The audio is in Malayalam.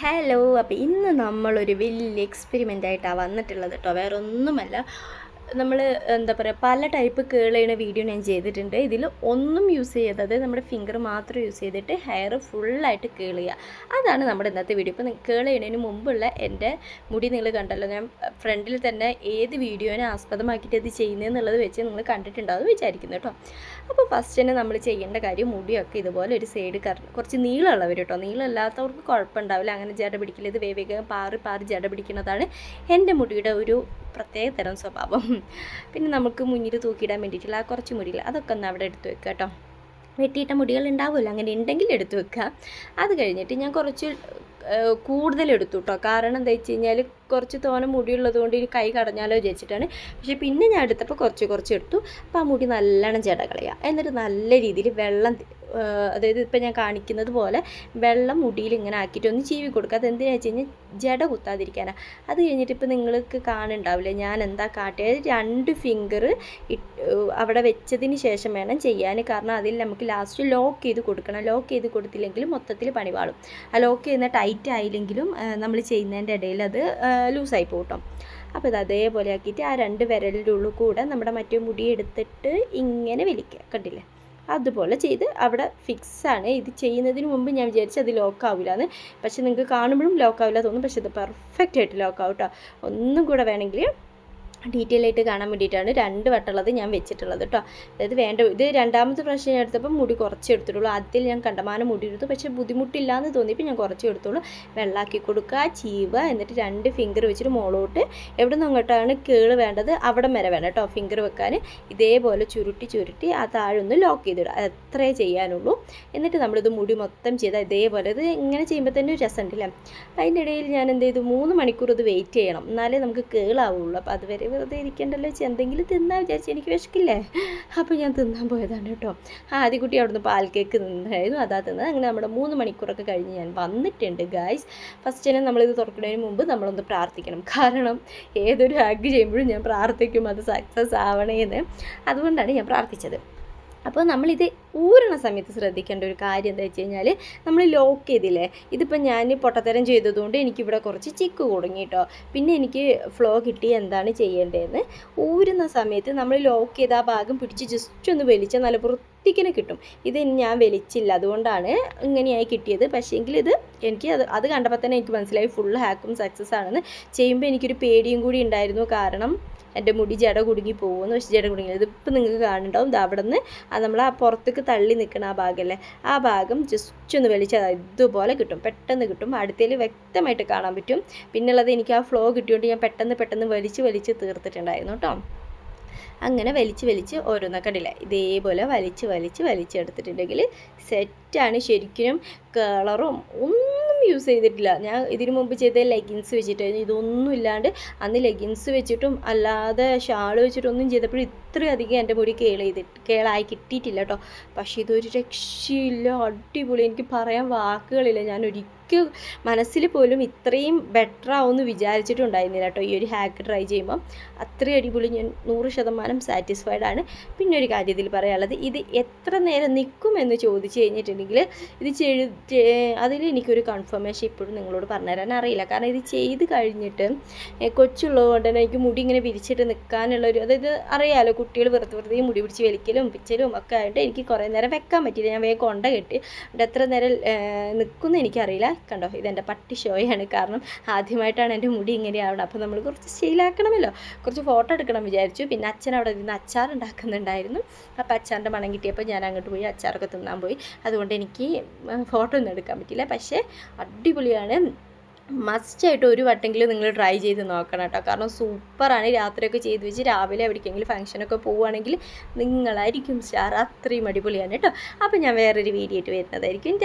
ഹലോ അപ്പോൾ ഇന്ന് നമ്മളൊരു വലിയ എക്സ്പെരിമെന്റ് ആയിട്ടാണ് വന്നിട്ടുള്ളത് കേട്ടോ. വേറെ ഒന്നുമല്ല നമ്മൾ എന്താ പറയുക പല ടൈപ്പ് കേൾ ചെയ്യുന്ന വീഡിയോ ഞാൻ ചെയ്തിട്ടുണ്ട്. ഇതിൽ ഒന്നും യൂസ് ചെയ്യാതെ നമ്മുടെ ഫിംഗർ മാത്രം യൂസ് ചെയ്തിട്ട് ഹെയർ ഫുള്ളായിട്ട് കേൾ ചെയ്യുക. അതാണ് നമ്മുടെ ഇന്നത്തെ വീഡിയോ ഇപ്പോൾ കേൾ ചെയ്യുന്നതിന് മുമ്പുള്ള എന്റെ മുടി നിങ്ങൾ കണ്ടല്ലോ. ഞാൻ ഫ്രണ്ടിൽ തന്നെ ഏത് വീഡിയോനെ ആസ്പദമാക്കിയിട്ട് ഇത് ചെയ്യുന്നതെന്നുള്ളത് വെച്ച് നിങ്ങൾ കണ്ടിട്ടുണ്ടാവും വിചാരിക്കുന്നു കേട്ടോ. അപ്പോൾ ഫസ്റ്റ് തന്നെ നമ്മൾ ചെയ്യേണ്ട കാര്യം മുടിയൊക്കെ ഇതുപോലെ ഒരു സൈഡ് കറ കുറച്ച് നീളമുള്ളവർ കേട്ടോ. നീളമില്ലാത്തവർക്ക് കുഴപ്പമുണ്ടാവില്ല. അങ്ങനെ ജട പിടിക്കില്ല ഇത് വേവേഗം പാറി പാറി ജട പിടിക്കുന്നതാണ് എന്റെ മുടിയുടെ ഒരു പ്രത്യേക തരം സ്വഭാവം. പിന്നെ നമുക്ക് മുന്നിൽ തൂക്കിയിടാൻ വേണ്ടിയിട്ടുള്ള ആ കുറച്ച് മുടികൾ അതൊക്കെ ഒന്ന് അവിടെ എടുത്ത് വെക്കുക കേട്ടോ. വെട്ടിയിട്ട മുടികൾ ഉണ്ടാവുമല്ലോ? അങ്ങനെ ഉണ്ടെങ്കിൽ എടുത്ത് വെക്കുക അത് കഴിഞ്ഞിട്ട് ഞാൻ കുറച്ച് കൂടുതൽ എടുത്തു കേട്ടോ. കാരണം എന്താ വെച്ച് കഴിഞ്ഞാൽ കുറച്ച് തോനെ മുടിയുള്ളത് കൊണ്ട് ഇനി കൈ കടഞ്ഞാലോ വിചാരിച്ചിട്ടാണ്. പക്ഷേ പിന്നെ ഞാൻ എടുത്തപ്പോൾ കുറച്ച് കുറച്ച് എടുത്തു. അപ്പോൾ ആ മുടി നല്ലോണം ജട കളയുക എന്നിട്ട് നല്ല രീതിയിൽ വെള്ളം അതായത് ഇപ്പം ഞാൻ കാണിക്കുന്നത് പോലെ വെള്ളം മുടിയിൽ ഇങ്ങനെ ആക്കിയിട്ട് ഒന്ന് ചീവി കൊടുക്കുക അതെന്തിനാ വെച്ച് കഴിഞ്ഞാൽ ജട കുത്താതിരിക്കാനാണ് അത് കഴിഞ്ഞിട്ട് ഇപ്പം നിങ്ങൾക്ക് കാണുന്നുണ്ടാവില്ലേ ഞാൻ എന്താ കാട്ടിയത് രണ്ട് ഫിംഗർ അവിടെ വെച്ചതിന് ശേഷം വേണം ചെയ്യാൻ കാരണം അതിൽ നമുക്ക് ലാസ്റ്റ് ലോക്ക് ചെയ്ത് കൊടുക്കണം. ലോക്ക് ചെയ്ത് കൊടുത്തില്ലെങ്കിൽ മൊത്തത്തിൽ പണി പാളും. ആ ലോക്ക് ചെയ്യുന്ന ടൈറ്റ് ആയില്ലെങ്കിലും നമ്മൾ ചെയ്യുന്നതിന്റെ ഇടയിൽ അത് ലൂസായി പോകട്ടോ അപ്പോൾ ഇത് അതേപോലെ ആക്കിയിട്ട് ആ രണ്ട് വിരലിന്റെ ഉള്ളിൽ കൂടെ നമ്മുടെ മറ്റേ മുടി എടുത്തിട്ട് ഇങ്ങനെ വലിക്കുക. കണ്ടില്ലേ? അതുപോലെ ചെയ്ത് അവിടെ ഫിക്സാണ് ഇത് ചെയ്യുന്നതിന് മുമ്പ് ഞാൻ വിചാരിച്ചു അത് ലോക്ക് ആവില്ല എന്ന് പക്ഷെ നിങ്ങൾക്ക് കാണുമ്പോഴും ലോക്ക് ആവില്ല തോന്നും. പക്ഷെ ഇത് പെർഫെക്റ്റ് ആയിട്ട് ലോക്ക് ആവും കേട്ടോ ഒന്നും കൂടെ വേണമെങ്കിൽ ഡീറ്റെയിൽ ആയിട്ട് കാണാൻ വേണ്ടിയിട്ടാണ് രണ്ട് വട്ടമുള്ളത് ഞാൻ വെച്ചിട്ടുള്ളത് കേട്ടോ. അതായത് വേണ്ട ഇത് രണ്ടാമത്തെ പ്രാവശ്യം ഞാൻ എടുത്തപ്പോൾ മുടി കുറച്ച് എടുത്തിട്ടുള്ളൂ. അതിൽ ഞാൻ കണ്ടമാനം മുടി എടുത്തു പക്ഷേ ബുദ്ധിമുട്ടില്ല എന്ന് തോന്നിയപ്പോൾ ഞാൻ കുറച്ച് എടുത്തോളൂ വെള്ളാക്കി കൊടുക്കുക ചീവുക എന്നിട്ട് രണ്ട് ഫിംഗർ വെച്ചിട്ട് മോളോട്ട് എവിടെ നിന്ന് അങ്ങോട്ടാണ് കേൾ വേണ്ടത് അവിടെ വരെ വേണം കേട്ടോ ഫിംഗർ വെക്കാൻ. ഇതേപോലെ ചുരുട്ടി ചുരുട്ടി ആ താഴെ ഒന്ന് ലോക്ക് ചെയ്തിടുക. അത് അത്രേ ചെയ്യാനുള്ളൂ. എന്നിട്ട് നമ്മളിത് മുടി മൊത്തം ചെയ്താൽ ഇതേപോലെ. ഇത് ഇങ്ങനെ ചെയ്യുമ്പോൾ തന്നെ ഒരു രസമുണ്ടല്ലേ? അതിന്റെ ഇടയിൽ ഞാൻ എന്ത് ചെയ്തു? മൂന്ന് മണിക്കൂർ ഇത് വെയിറ്റ് ചെയ്യണം. എന്നാലേ നമുക്ക് കേളാവുള്ളൂ അപ്പോൾ അതുവരെ വെറുതെ ഇരിക്കണ്ടല്ലോ. വെച്ച് എന്തെങ്കിലും തിന്നാൻ വിചാരിച്ചു എനിക്ക് വിശക്കില്ലേ? അപ്പോൾ ഞാൻ തിന്നാൻ പോയതാണ് കേട്ടോ. ആദ്യക്കുട്ടി അവിടുന്ന് പാൽ കേക്ക് നിന്നായിരുന്നു. അതാ തിന്നത്. അങ്ങനെ നമ്മുടെ മൂന്ന് മണിക്കൂറൊക്കെ കഴിഞ്ഞ് ഞാൻ വന്നിട്ടുണ്ട് ഗായ്സ് ഫസ്റ്റ് തന്നെ നമ്മളിത് തുറക്കുന്നതിന് മുമ്പ് നമ്മളൊന്ന് പ്രാർത്ഥിക്കണം. കാരണം ഏതൊരു ഹാക്ക് ചെയ്യുമ്പോഴും ഞാൻ പ്രാർത്ഥിക്കും അത് സക്സസ് ആവണേന്ന്. അതുകൊണ്ടാണ് ഞാൻ പ്രാർത്ഥിച്ചത്. അപ്പോൾ നമ്മളിത് ഊരണ സമയത്ത് ശ്രദ്ധിക്കേണ്ട ഒരു കാര്യം എന്താ വെച്ച് കഴിഞ്ഞാൽ നമ്മൾ ലോക്ക് ചെയ്തില്ലേ? ഇതിപ്പോൾ ഞാൻ പൊട്ടത്തരം ചെയ്തതുകൊണ്ട് എനിക്കിവിടെ കുറച്ച് ചിക്ക് കുടുങ്ങി കേട്ടോ പിന്നെ എനിക്ക് ഫ്ലോ കിട്ടി എന്താണ് ചെയ്യേണ്ടതെന്ന്. ഊരുന്ന സമയത്ത് നമ്മൾ ലോക്ക് ചെയ്ത ആ ഭാഗം പിടിച്ച് ജസ്റ്റ് ഒന്ന് വലിച്ചാൽ നല്ല വൃത്തിക്കിനെ കിട്ടും. ഇത് ഞാൻ വലിച്ചില്ല. അതുകൊണ്ടാണ് ഇങ്ങനെയായി കിട്ടിയത്. പക്ഷേങ്കിൽ ഇത് എനിക്ക് അത് അത് കണ്ടപ്പോൾ തന്നെ എനിക്ക് മനസ്സിലായി ഫുൾ ഹാക്കും സക്സസ് ആണെന്ന്. ചെയ്യുമ്പോൾ എനിക്കൊരു പേടിയും കൂടി ഉണ്ടായിരുന്നു. കാരണം എന്റെ മുടി ജട കുടുങ്ങി പോകുമെന്ന് പക്ഷേ ജട കുടുങ്ങി ഇതിപ്പോൾ നിങ്ങൾക്ക് കാണുന്നുണ്ടാവും. ഇത് അവിടെ നിന്ന് നമ്മൾ ആ പുറത്തേക്ക് തള്ളി നിൽക്കുന്ന ആ ഭാഗമല്ലേ ആ ഭാഗം ജസ്റ്റ് ഒന്ന് വലിച്ചാൽ ഇതുപോലെ കിട്ടും. പെട്ടെന്ന് കിട്ടും. അടുത്തേൽ വ്യക്തമായിട്ട് കാണാൻ പറ്റും. പിന്നുള്ളത് എനിക്ക് ആ ഫ്ലോ കിട്ടിയോണ്ട് ഞാൻ പെട്ടെന്ന് പെട്ടെന്ന് വലിച്ച് വലിച്ച് തീർത്തിട്ടുണ്ടായിരുന്നു കേട്ടോ. അങ്ങനെ വലിച്ച് വലിച്ച് ഓരോന്നൊക്കെ കണ്ടില്ല? ഇതേപോലെ വലിച്ച് വലിച്ച് വലിച്ചെടുത്തിട്ടുണ്ടെങ്കിൽ സെറ്റാണ് ശരിക്കും കളറും ഒന്നും യൂസ് ചെയ്തിട്ടില്ല. ഞാൻ ഇതിനു മുമ്പ് ചെയ്ത ലെഗിൻസ് വെച്ചിട്ടായിരുന്നു. ഇതൊന്നും ഇല്ലാണ്ട് അന്ന് ലെഗിൻസ് വെച്ചിട്ടും അല്ലാതെ ഷാൾ വെച്ചിട്ടൊന്നും ചെയ്തപ്പോഴും ഇത്രയധികം എന്റെ മുടി കേൾ ചെയ്തിട്ട് കേളായി കിട്ടിയിട്ടില്ല കേട്ടോ പക്ഷേ ഇതൊരു രക്ഷയില്ല. അടിപൊളി. എനിക്ക് പറയാൻ വാക്കുകളില്ല. ഞാൻ ഒരിക്കലും മനസ്സിൽ പോലും ഇത്രയും ബെറ്റർ ആവുമെന്ന് വിചാരിച്ചിട്ടുണ്ടായിരുന്നില്ല കേട്ടോ ഈ ഒരു ഹാക്ക് ട്രൈ ചെയ്യുമ്പോൾ അത്രയും അടിപൊളി. ഞാൻ നൂറ് ശതമാനം സാറ്റിസ്ഫൈഡ് ആണ്. പിന്നെ ഒരു കാര്യത്തിൽ പറയാനുള്ളത്. ഇത് എത്ര നേരം നിൽക്കുമെന്ന് ചോദിച്ചു കഴിഞ്ഞിട്ടുണ്ടെങ്കിൽ ഇത് ചെഴു അതിൽ എനിക്കൊരു കൺഫർമേഷൻ ഇപ്പോഴും നിങ്ങളോട് പറഞ്ഞുതരാൻ അറിയില്ല. കാരണം ഇത് ചെയ്ത് കഴിഞ്ഞിട്ട് കൊച്ചുള്ളതുകൊണ്ട് കൊച്ചുള്ളത് കൊണ്ട് തന്നെ എനിക്ക് മുടി ഇങ്ങനെ വിരിച്ചിട്ട് നിൽക്കാനുള്ള ഒരു അതായത് അറിയാമല്ലോ കുട്ടികൾ വെറുതെ വെറുതെ മുടി പിടിച്ച് വലിക്കലും പിച്ചലും ഒക്കെ ആയിട്ട് എനിക്ക് കുറേ നേരം വെക്കാൻ പറ്റിയില്ല. ഞാൻ വേഗം കൊണ്ട കെട്ടി. എന്നിട്ട് എത്ര നേരം നിൽക്കുന്നു എനിക്കറിയില്ല. കണ്ടോ ഇതെന്റെ പട്ടി ഷോയാണ്. കാരണം ആദ്യമായിട്ടാണ് എന്റെ മുടി ഇങ്ങനെ ആവണം അപ്പോൾ നമ്മൾ കുറച്ച് ശീലാക്കണമല്ലോ. കുറച്ച് ഫോട്ടോ എടുക്കണം വിചാരിച്ചു. പിന്നെ അച്ഛൻ അവിടെ ഇരുന്ന് അച്ചാർ ഉണ്ടാക്കുന്നുണ്ടായിരുന്നു. അപ്പോൾ അച്ചാറിന്റെ മണം കിട്ടിയപ്പോൾ ഞാൻ അങ്ങോട്ട് പോയി അച്ചാറൊക്കെ തിന്നാൻ പോയി. അതുകൊണ്ട് എനിക്ക് ഫോട്ടോ ഒന്നും എടുക്കാൻ പറ്റില്ല പക്ഷേ അടിപൊളിയാണ്. മസ്റ്റായിട്ട് ഒരു വട്ടെങ്കിലും നിങ്ങൾ ട്രൈ ചെയ്ത് നോക്കണം കേട്ടോ. കാരണം സൂപ്പറാണ്. രാത്രിയൊക്കെ ചെയ്ത് വെച്ച് രാവിലെ എവിടേക്കെങ്കിലും ഫംഗ്ഷനൊക്കെ പോവുകയാണെങ്കിൽ നിങ്ങളായിരിക്കും സ്റ്റാർ അത്രയും അടിപൊളിയാണ് കേട്ടോ. അപ്പോൾ ഞാൻ വേറൊരു വീഡിയോ ആയിട്ട് വരുന്നതായിരിക്കും.